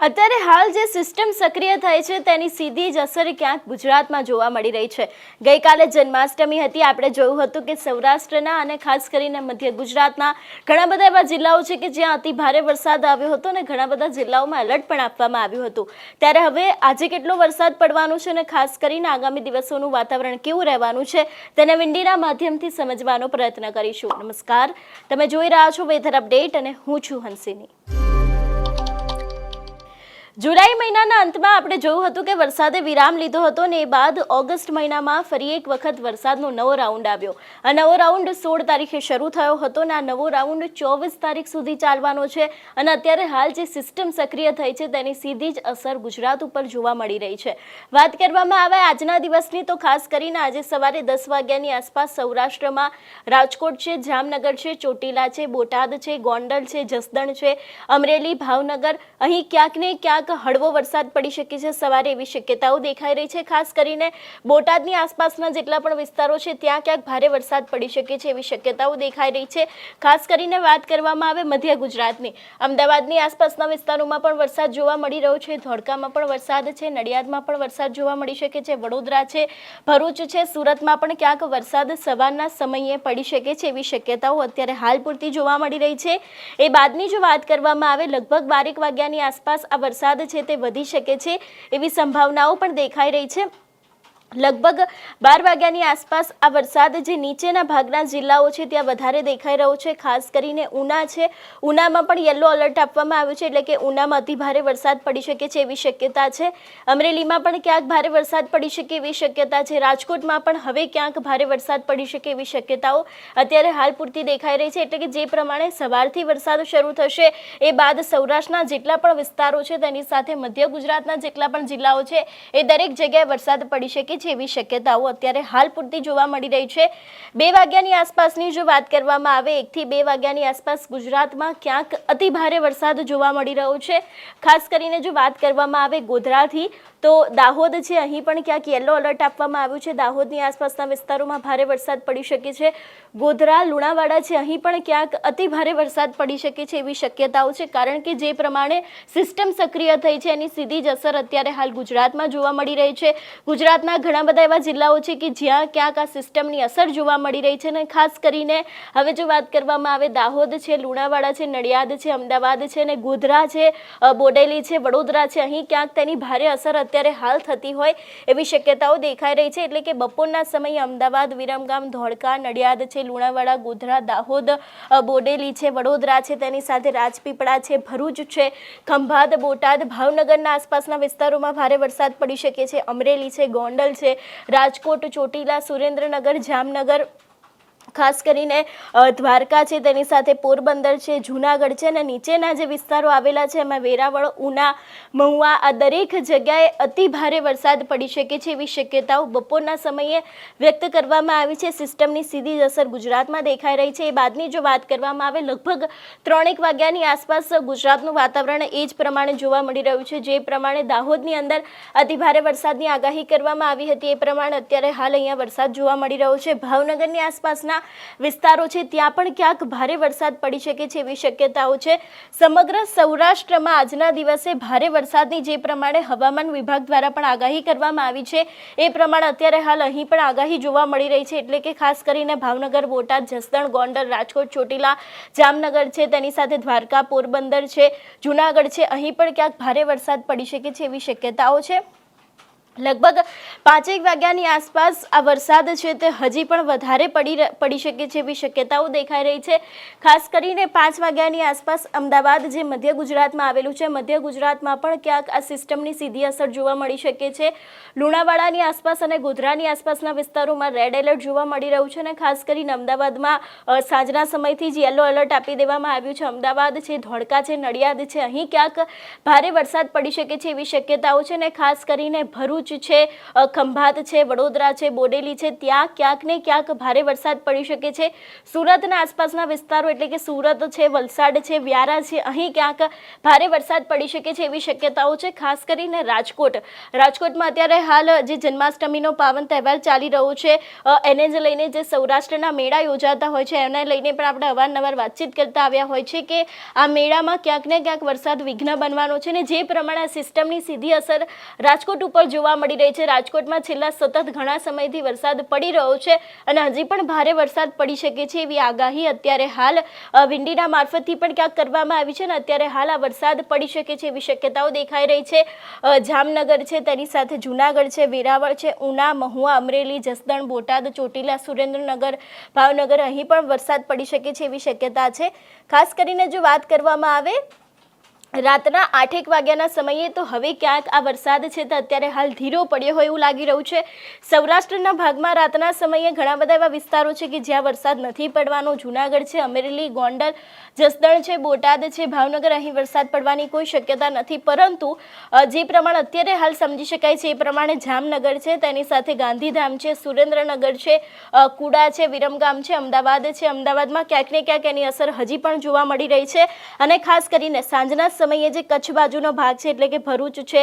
અત્યારે હાલ જે સિસ્ટમ સક્રિય થાય છે, તેની સીધી જ અસર ક્યાંક ગુજરાતમાં જોવા મળી રહી છે. ગઈકાલે જન્માષ્ટમી હતી, આપણે જોયું હતું કે સૌરાષ્ટ્રના અને ખાસ કરીને મધ્ય ગુજરાતના ઘણા બધા એવા જિલ્લાઓ છે કે જ્યાં અતિ ભારે વરસાદ આવ્યો હતો અને ઘણા બધા જિલ્લાઓમાં એલર્ટ પણ આપવામાં આવ્યું હતું. ત્યારે હવે આજે કેટલો વરસાદ પડવાનો છે અને ખાસ કરીને આગામી દિવસોનું વાતાવરણ કેવું રહેવાનું છે, તેને વિંડીના માધ્યમથી સમજવાનો પ્રયત્ન કરીશું. નમસ્કાર. તમે જોઈ રહ્યા છો વેધર અપડેટ અને હું છું હંસિની. જુલાઈ મહિનાના અંતમાં આપણે જોયું હતું કે વરસાદે વિરામ લીધો હતો અને એ બાદ ઓગસ્ટ મહિનામાં ફરી એક વખત વરસાદનો નવો રાઉન્ડ આવ્યો. આ નવો રાઉન્ડ સોળ તારીખે શરૂ થયો હતો અને આ નવો રાઉન્ડ ચોવીસ તારીખ સુધી ચાલવાનો છે અને અત્યારે હાલ જે સિસ્ટમ સક્રિય થઈ છે તેની સીધી જ અસર ગુજરાત ઉપર જોવા મળી રહી છે. વાત કરવામાં આવે આજના દિવસની તો ખાસ કરીને આજે સવારે દસ વાગ્યાની આસપાસ સૌરાષ્ટ્રમાં રાજકોટ છે, જામનગર છે, ચોટીલા છે, બોટાદ છે, ગોંડલ છે, જસદણ છે, અમરેલી, ભાવનગર. અહીં ક્યાંક ને ક્યાંક હળવો વરસાદ પડી શકે છે. સવારે એવી શક્યતાઓ દેખાઈ રહી છે. ખાસ કરીને બોટાદની આસપાસના જેટલા પણ વિસ્તારો છે, ત્યાં ક્યાંક ભારે વરસાદ પડી શકે છે એવી શક્યતાઓ દેખાઈ રહી છે. ખાસ કરીને વાત કરવામાં આવે મધ્ય ગુજરાતની. અમદાવાદની આસપાસના વિસ્તારોમાં પણ વરસાદ જોવા મળી રહ્યો છે. ધોળકામાં પણ વરસાદ છે. નડિયાદમાં પણ વરસાદ જોવા મળી શકે છે. વડોદરા છે, ભરૂચ છે, સુરતમાં પણ ક્યાંક વરસાદ સવારના સમયે પડી શકે છે એવી શક્યતાઓ અત્યારે હાલ પૂરતી જોવા મળી રહી છે. એ બાદની જો વાત કરવામાં આવે. લગભગ બારેક વાગ્યાની આસપાસ આ વરસાદ છે તે વધી શકે છે એવી સંભાવનાઓ પણ દેખાઈ રહી છે. લગભગ બાર વાગ્યાની આસપાસ આ વરસાદ જે નીચેના ભાગના જિલ્લાઓ છે, ત્યાં વધારે દેખાઈ રહ્યો છે. ખાસ કરીને ઉના છે. ઉનામાં પણ યલો એલર્ટ આપવામાં આવ્યું છે, એટલે કે ઉનામાં અતિ ભારે વરસાદ પડી શકે છે એવી શક્યતા છે. અમરેલીમાં પણ ક્યાંક ભારે વરસાદ પડી શકે એવી શક્યતા છે. રાજકોટમાં પણ હવે ક્યાંક ભારે વરસાદ પડી શકે એવી શક્યતાઓ અત્યારે હાલ પૂરતી દેખાઈ રહી છે, એટલે કે જે પ્રમાણે સવારથી વરસાદ શરૂ થશે એ બાદ સૌરાષ્ટ્રના જેટલા પણ વિસ્તારો છે, તેની સાથે મધ્ય ગુજરાતના જેટલા પણ જિલ્લાઓ છે, એ દરેક જગ્યાએ વરસાદ પડી શકે છે એવી શક્યતાઓ અત્યારે હાલ પૂરતી જોવા મળી રહી છે. બે વાગ્યાની આસપાસની જો વાત કરવામાં આવે, એકથી બે વાગ્યાની આસપાસ ગુજરાતમાં ક્યાંક અતિ ભારે વરસાદ જોવા મળી રહ્યો છે. ખાસ કરીને જો વાત કરવામાં આવે ગોધરાથી તો દાહોદ છે, અહીં પણ ક્યાંક યલો એલર્ટ આપવામાં આવ્યું છે. દાહોદની આસપાસના વિસ્તારોમાં ભારે વરસાદ પડી શકે છે. ગોધરા, લુણાવાડા છે, અહીં પણ ક્યાંક અતિ ભારે વરસાદ પડી શકે છે એવી શક્યતાઓ છે, કારણ કે જે પ્રમાણે સિસ્ટમ સક્રિય થઈ છે, એની સીધી જ અસર અત્યારે હાલ ગુજરાતમાં જોવા મળી રહી છે. ગુજરાતના ઘણા બધા એવા જિલ્લાઓ છે કે જ્યાં ક્યાંક આ સિસ્ટમની અસર જોવા મળી રહી છે અને ખાસ કરીને હવે જો વાત કરવામાં આવે, દાહોદ છે, લુણાવાડા છે, નડિયાદ છે, અમદાવાદ છે અને ગોધરા છે બોડેલી છે, વડોદરા છે, અહીં ક્યાંક તેની ભારે અસર અત્યારે હાલ થતી હોય એવી શક્યતાઓ દેખાઈ રહી છે. એટલે કે બપોરના સમયે અમદાવાદ, વિરમગામ, ધોળકા, નડિયાદ છે, લુણાવાડા, ગોધરા, દાહોદ બોડેલી છે, વડોદરા છે, તેની સાથે રાજપીપળા છે, ભરૂચ છે, ખંભાત, બોટાદ, ભાવનગરના આસપાસના વિસ્તારોમાં ભારે વરસાદ પડી શકે છે. અમરેલી છે, ગોંડલ છે, રાજકોટ, ચોટીલા, સુરેન્દ્રનગર, જામનગર ખાસ કરીને દ્વારકા છે, તેની સાથે પોરબંદર છે, જૂનાગઢ છે અને નીચેના જે વિસ્તારો આવેલા છે, એમાં વેરાવળ, ઉના, મહુવા આ દરેક જગ્યાએ અતિ ભારે વરસાદ પડી શકે છે એવી શક્યતાઓ બપોરના સમયે વ્યક્ત કરવામાં આવી છે. સિસ્ટમની સીધી જ અસર ગુજરાતમાં દેખાઈ રહી છે. એ બાદની જો વાત કરવામાં આવે, લગભગ ત્રણેક વાગ્યાની આસપાસ ગુજરાતનું વાતાવરણ એ જ પ્રમાણે જોવા મળી રહ્યું છે. જે પ્રમાણે દાહોદની અંદર અતિ ભારે વરસાદની આગાહી કરવામાં આવી હતી, એ પ્રમાણે અત્યારે હાલ અહીંયા વરસાદ જોવા મળી રહ્યો છે. ભાવનગરની આસપાસના વિસ્તારો છે, ત્યાં પણ ક્યાંક ભારે વરસાદ પડી શકે છે એવી શક્યતાઓ છે. સમગ્ર સૌરાષ્ટ્રમાં આજના દિવસે ભારે વરસાદની જે પ્રમાણે હવામાન વિભાગ દ્વારા પણ આગાહી કરવામાં આવી છે. એ પ્રમાણે અત્યારે હાલ અહીં પણ આગાહી જોવા મળી રહી છે, એટલે કે ખાસ કરીને ભાવનગર, બોટાદ, જસદણ, ગોંડલ, રાજકોટ, ચોટીલા, જામનગર છે, તેની સાથે દ્વારકા, પોરબંદર છે, જૂનાગઢ છે, અહીં પણ ક્યાંક ભારે વરસાદ પડી શકે છે એવી શક્યતાઓ છે. લગભગ પાંચેક વાગ્યાની આસપાસ આ વરસાદ છે તે હજી પણ વધારે પડી પડી શકે છે એવી શક્યતાઓ દેખાઈ રહી છે. ખાસ કરીને પાંચ વાગ્યાની આસપાસ અમદાવાદ જે મધ્ય ગુજરાતમાં આવેલું છે, મધ્ય ગુજરાતમાં પણ ક્યાંક આ સિસ્ટમની સીધી અસર જોવા મળી શકે છે. લુણાવાડાની આસપાસ અને ગોધરાની આસપાસના વિસ્તારોમાં રેડ એલર્ટ જોવા મળી રહ્યું છે અને ખાસ કરીને અમદાવાદમાં સાંજના સમયથી જ યલો એલર્ટ આપી દેવામાં આવ્યું છે. અમદાવાદ છે, ધોળકા છે, નડિયાદ છે, અહીં ક્યાંક ભારે વરસાદ પડી શકે છે એવી શક્યતાઓ છે અને ખાસ કરીને ભરૂચ ભરૂચ છે ખંભાત છે, વડોદરા છે, બોડેલી છે, ત્યાં ક્યાંક ને ક્યાંક ભારે વરસાદ પડી શકે છે. સુરતના આસપાસના વિસ્તારો એટલે કે સુરત છે, વલસાડ છે, વ્યારા છે, અહીં ક્યાંક ભારે વરસાદ પડી શકે છે એવી શક્યતાઓ છે, ખાસ કરીને રાજકોટ. રાજકોટમાં અત્યારે હાલ જે જન્માષ્ટમીનો પાવન તહેવાર ચાલી રહ્યો છે એને જ લઈને જે સૌરાષ્ટ્રના મેળા યોજાતા હોય છે, એને લઈને પણ આપણે અવારનવાર વાતચીત કરતા આવ્યા હોય છે કે આ મેળામાં ક્યાંક ને ક્યાંક વરસાદ વિઘ્ન બનવાનો છે ને જે પ્રમાણે સિસ્ટમની સીધી અસર રાજકોટ ઉપર જોવા મળી રહી છે. રાજકોટમાં છેલ્લા સતત ઘણા સમયથી વરસાદ પડી રહ્યો છે અને હજી પણ ભારે વરસાદ પડી શકે છે એવી આગાહી અત્યારે હાલ વિંડીના મારફતથી પણ ક્યાંક કરવામાં આવી છે ને અત્યારે હાલ આ વરસાદ પડી શકે છે એવી શક્યતાઓ દેખાઈ રહી છે. જામનગર છે, તેની સાથે જુનાગઢ છે, વેરાવળ છે, ઉના, મહુવા, અમરેલી, જસદણ, બોટાદ, ચોટીલા, સુરેન્દ્રનગર, ભાવનગર, અહીં પણ વરસાદ પડી શકે છે એવી શક્યતા છે. ખાસ કરીને જો વાત કરવામાં આવે રાતના આઠેક વાગ્યાના સમયે તો હવે ક્યાંક આ વરસાદ છે તે અત્યારે હાલ ધીરો પડ્યો હોય એવું લાગી રહ્યું છે. સૌરાષ્ટ્રના ભાગમાં રાતના સમયે ઘણા બધા એવા વિસ્તારો છે કે જ્યાં વરસાદ નથી પડવાનો. જુનાગઢ છે, અમરેલી, ગોંડલ, જસદણ છે, બોટાદ છે, ભાવનગર અહીં વરસાદ પડવાની કોઈ શક્યતા નથી. પરંતુ જે પ્રમાણે અત્યારે હાલ સમજી શકાય છે એ પ્રમાણે જામનગર છે, તેની સાથે ગાંધીધામ છે, સુરેન્દ્રનગર છે કુડા છે, વિરમગામ છે, અમદાવાદ છે. અમદાવાદમાં ક્યાંક ને ક્યાંક એની અસર હજી પણ જોવા મળી રહી છે. અને ખાસ કરીને સાંજના સમયે જે કચ્છ બાજુનો ભાગ છે એટલે કે ભરૂચ છે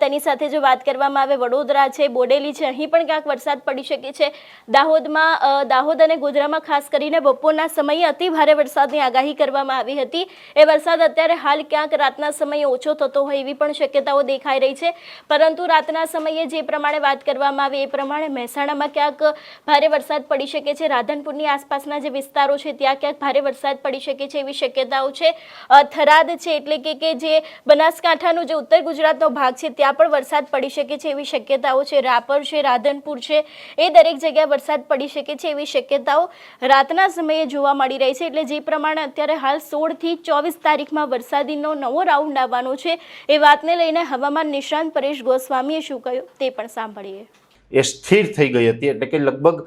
તેની સાથે જો વાત કરવામાં આવે, વડોદરા છે, બોડેલી છે, અહીં પણ ક્યાંક વરસાદ પડી શકે છે. દાહોદમાં દાહોદ અને ગોધરામાં ખાસ કરીને બપોરના સમયે અતિ ભારે વરસાદની આગાહી કરવામાં આવી હતી. એ વરસાદ અત્યારે હાલ ક્યાંક રાતના સમયે ઓછો થતો હોય એવી પણ શક્યતાઓ દેખાઈ રહી છે. પરંતુ રાતના સમયે જે પ્રમાણે વાત કરવામાં આવે એ પ્રમાણે મહેસાણામાં ક્યાંક ભારે વરસાદ પડી શકે છે. રાધનપુરની આસપાસના જે વિસ્તારો છે, ત્યાં ક્યાંક ભારે વરસાદ પડી શકે છે એવી શક્યતાઓ છે. થરાદ છે એટલે કે કે જે બનાસકાંઠાનો જે ઉત્તર ગુજરાતનો ભાગ છે, ત્યાં પણ વરસાદ પડી શકે છે એવી શક્યતાઓ છે. રાપર છે, રાધનપુર છે, એ દરેક જગ્યાએ વરસાદ પડી શકે છે એવી શક્યતાઓ રાતના સમયે જોવા મળી રહી છે. એટલે જે પ્રમાણે અત્યારે હાલ સોળથી ચોવીસ તારીખમાં વરસાદીનો નવો રાઉન્ડ આવવાનો છે. એ વાતને લઈને હવામાન નિષ્ણાંત પરેશ ગોસ્વામીએ શું કહ્યું તે પણ સાંભળીએ. એ સ્થિર થઈ ગઈ હતી એટલે કે લગભગ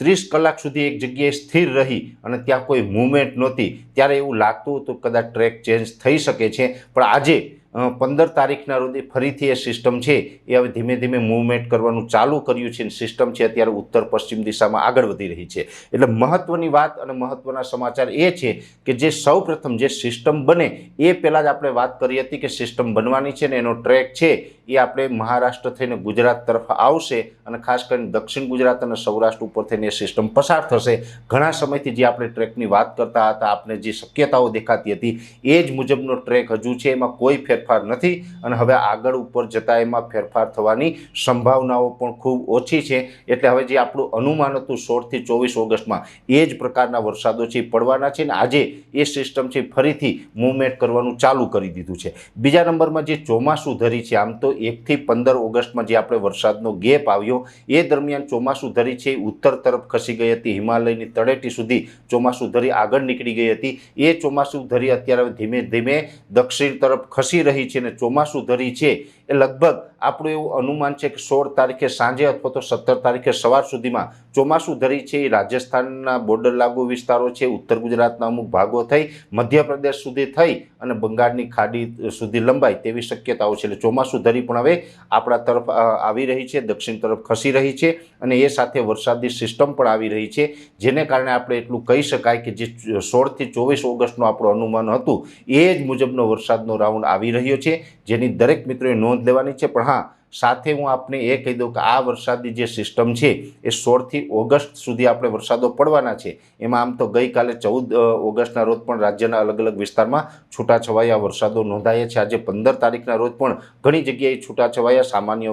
ત્રીસ કલાક સુધી એક જગ્યાએ સ્થિર રહી અને ત્યાં કોઈ મૂવમેન્ટ નહોતી. ત્યારે એવું લાગતું હતું કદાચ ટ્રેક ચેન્જ થઈ શકે છે. પણ આજે પંદર તારીખના રોજે ફરીથી એ સિસ્ટમ છે. એ હવે ધીમે ધીમે મૂવમેન્ટ કરવાનું ચાલુ કર્યું છે અને સિસ્ટમ છે અત્યારે ઉત્તર પશ્ચિમ દિશામાં આગળ વધી રહી છે. એટલે મહત્વની વાત અને મહત્વના સમાચાર એ છે કે જે સૌપ્રથમ જે સિસ્ટમ બને એ પહેલાં જ આપણે વાત કરી હતી કે સિસ્ટમ બનવાની છે ને એનો ટ્રેક છે એ આપણે મહારાષ્ટ્ર થઈને ગુજરાત તરફ આવશે અને ખાસ કરીને દક્ષિણ ગુજરાત અને સૌરાષ્ટ્ર ઉપર થઈને એ સિસ્ટમ પસાર થશે. ઘણા સમયથી જે આપણે ટ્રેકની વાત કરતા હતા આપણે જે શક્યતાઓ દેખાતી હતી, એ જ મુજબનો ટ્રેક હજુ છે. એમાં કોઈ ફેરફાર નથી અને હવે આગળ ઉપર જતા એમાં ફેરફાર થવાની સંભાવનાઓ પણ ખૂબ ઓછી છે. એટલે હવે જે આપણું અનુમાન હતું સોળથી ચોવીસ ઓગસ્ટમાં, એ જ પ્રકારના વરસાદો છે પડવાના છે ને આજે એ સિસ્ટમ છે ફરીથી મૂવમેન્ટ કરવાનું ચાલુ કરી દીધું છે. બીજા નંબરમાં જે ચોમાસું ધરી છે, આમ તો એકથી પંદર ઓગસ્ટમાં જે આપણે વરસાદનો ગેપ આવ્યો, એ દરમિયાન ચોમાસું ધરી છે ઉત્તર તરફ ખસી ગઈ હતી, હિમાલયની તળેટી સુધી ચોમાસું ધરી આગળ નીકળી ગઈ હતી. એ ચોમાસું ધરી અત્યારે ધીમે ધીમે દક્ષિણ તરફ ખસી રહી છે અને ચોમાસું ધરી છે એ લગભગ આપણું એવું અનુમાન છે કે સોળ તારીખે સાંજે અથવા તો સત્તર તારીખે સવાર સુધીમાં ચોમાસું ધરી છે એ રાજસ્થાનના બોર્ડર લાગુ વિસ્તારો છે, ઉત્તર ગુજરાતના અમુક ભાગો થઈ, મધ્યપ્રદેશ સુધી થઈ અને બંગાળની ખાડી સુધી લંબાય તેવી શક્યતાઓ છે. એટલે ચોમાસું ધરી પણ હવે આપણા તરફ આવી રહી છે, દક્ષિણ તરફ ખસી રહી છે અને એ સાથે વરસાદની સિસ્ટમ પણ આવી રહી છે. જેને કારણે આપણે એટલું કહી શકાય કે જે સોળથી ચોવીસ ઓગસ્ટનું આપણું અનુમાન હતું, એ જ મુજબનો વરસાદનો રાઉન્ડ આવી રહ્યો છે. જેની દરેક મિત્રોએ નોંધ લેવાની છે. પણ હા, સાથે હું આપને એ કહી દઉં કે આ વરસાદની જે સિસ્ટમ છે, એ સોળથી ઓગસ્ટ સુધી આપણે વરસાદો પડવાના છે. એમાં આમ તો ગઈકાલે ચૌદ ઓગસ્ટના રોજ પણ રાજ્યના અલગ અલગ વિસ્તારમાં છૂટાછવાયા વરસાદો નોંધાયા છે. આજે પંદર તારીખના રોજ પણ ઘણી જગ્યાએ છૂટાછવાયા. સામાન્ય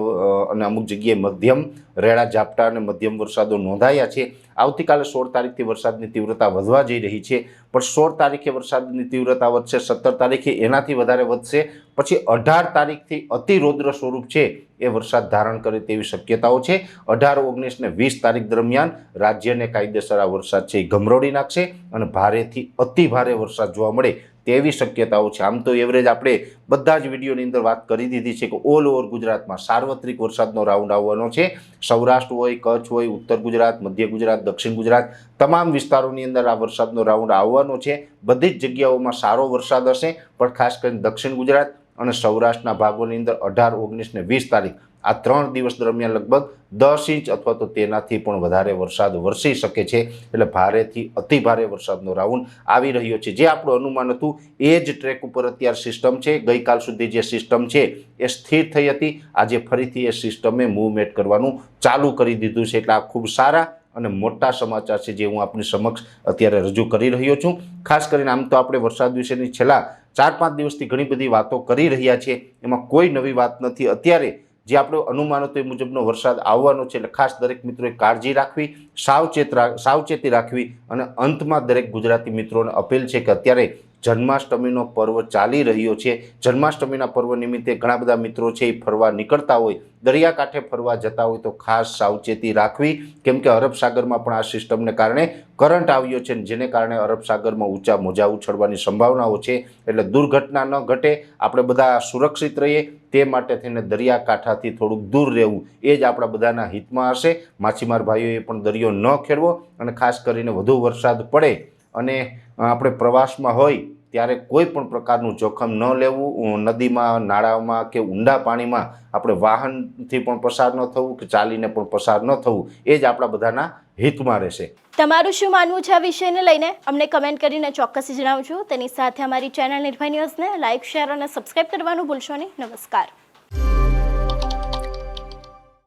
અને અમુક જગ્યાએ મધ્યમ રેડા, ઝાપટા અને મધ્યમ વરસાદો નોંધાયા છે. આવતીકાલે સોળ તારીખથી વરસાદની તીવ્રતા વધવા જઈ રહી છે. પણ સોળ તારીખે વરસાદની તીવ્રતા વધશે, સત્તર તારીખે એનાથી વધારે વધશે. પછી અઢાર તારીખથી અતિ રૌદ્ર સ્વરૂપ છે એ વરસાદ ધારણ કરે તેવી શક્યતાઓ છે. અઢાર, ઓગણીસ ને વીસ તારીખ દરમિયાન રાજ્યને કાયદેસર આ વરસાદ છે એ ગમરોડી નાખશે અને ભારેથી અતિ ભારે વરસાદ જોવા મળે તેવી શક્યતાઓ છે? આમ તો એવરેજ આપણે બધા જ વિડીયોની અંદર વાત કરી દીધી છે કે ઓલ ઓવર ગુજરાતમાં સાર્વત્રિક વરસાદનો રાઉન્ડ આવવાનો છે. સૌરાષ્ટ્ર હોય, કચ્છ હોય, ઉત્તર ગુજરાત, મધ્ય ગુજરાત, દક્ષિણ ગુજરાત તમામ વિસ્તારોની અંદર આ વરસાદનો રાઉન્ડ આવવાનો છે. બધી જ જગ્યાઓમાં સારો વરસાદ હશે, પણ ખાસ કરીને દક્ષિણ ગુજરાત અને સૌરાષ્ટ્રના ભાગોની અંદર અઢાર, ઓગણીસ ને વીસ તારીખ આ ત્રણ દિવસ દરમિયાન લગભગ દસ ઇંચ અથવા તો તેનાથી પણ વધારે વરસાદ વરસી શકે છે. એટલે ભારેથી અતિ ભારે વરસાદનો રાઉન્ડ આવી રહ્યો છે. જે આપણું અનુમાન હતું, એ જ ટ્રેક ઉપર અત્યારે સિસ્ટમ છે. ગઈકાલ સુધી જે સિસ્ટમ છે, એ સ્થિર થઈ હતી. આજે ફરીથી એ સિસ્ટમે મૂવમેન્ટ કરવાનું ચાલુ કરી દીધું છે. એટલે આ ખૂબ સારા અને મોટા સમાચાર છે જે હું આપની સમક્ષ અત્યારે રજૂ કરી રહ્યો છું. ખાસ કરીને આમ તો આપણે વરસાદ વિશેની છેલ્લા ચાર પાંચ દિવસથી ઘણી બધી વાતો કરી રહ્યા છીએ. એમાં કોઈ નવી વાત નથી. અત્યારે જે આપણો અનુમાન હતો મુજબનો વરસાદ આવવાનો છે, એટલે ખાસ દરેક મિત્રોએ કાળજી રાખવી, સાવચેત સાવચેતી રાખવી અને અંતમાં દરેક ગુજરાતી મિત્રોને અપીલ છે કે અત્યારે જન્માષ્ટમીનો પર્વ ચાલી રહ્યો છે. જન્માષ્ટમીના પર્વ નિમિત્તે ઘણા બધા મિત્રો છે એ ફરવા નીકળતા હોય, દરિયાકાંઠે ફરવા જતા હોય, તો ખાસ સાવચેતી રાખવી. કેમ કે અરબ પણ આ સિસ્ટમને કારણે કરંટ આવ્યો છે જેને કારણે અરબ સાગરમાં ઊંચા મોજા ઉછળવાની સંભાવનાઓ છે. એટલે દુર્ઘટના ન ઘટે, આપણે બધા સુરક્ષિત રહીએ. તે માટે થઈને દરિયાકાંઠાથી થોડુંક દૂર રહેવું એ જ આપણા બધાના હિતમાં હશે. માછીમાર ભાઈઓએ પણ દરિયો ન ખેડવો અને ખાસ કરીને વધુ વરસાદ પડે અને આપણે પ્રવાસમાં હોય ત્યારે કોઈ પણ પ્રકારનું જોખમ ન લેવું નદીમાં, નાળામાં કે ઊંડા પાણીમાં આપણે વાહનથી પણ પસાર ન થવું કે ચાલીને પણ પસાર ન થવું, એ જ આપણા બધાના હિતમાં રહેશે. તમારું શું માનવું છે આ વિષયને લઈને? અમને કમેન્ટ કરીને ચોક્કસ જણાવજો. તેની સાથે અમારી ચેનલ નિર્ભય ન્યૂઝને લાઇક શેર અને સબસ્ક્રાઇબ કરવાનું ભૂલશો નહીં. નમસ્કાર.